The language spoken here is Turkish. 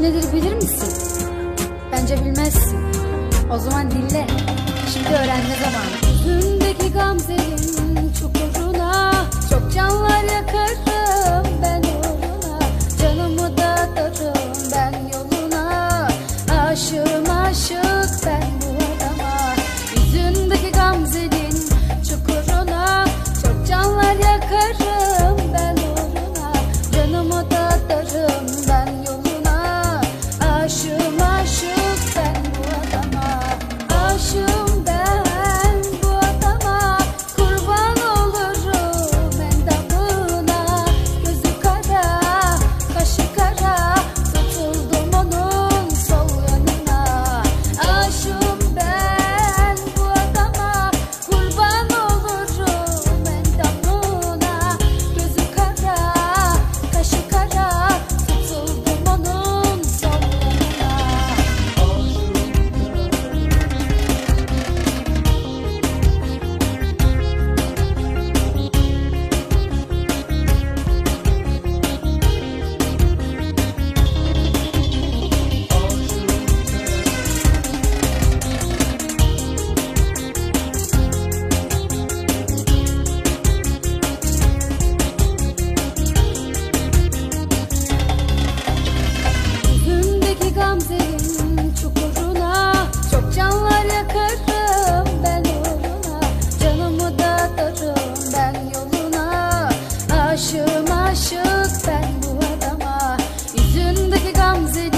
nedir bilir misin? Bence bilmezsin. O zaman dinle. Şimdi öğrenme zamanı. Yüzündeki gamzenin çukuruna çok canlar yakarım ben uğruna. Canımı da atarım ben yoluna. Aşığım aşık ben bu adama. Yüzündeki gamzenin çukuruna çok canlar yakarım ben uğruna. Canımı da atarım ben Yanımdaki Gamze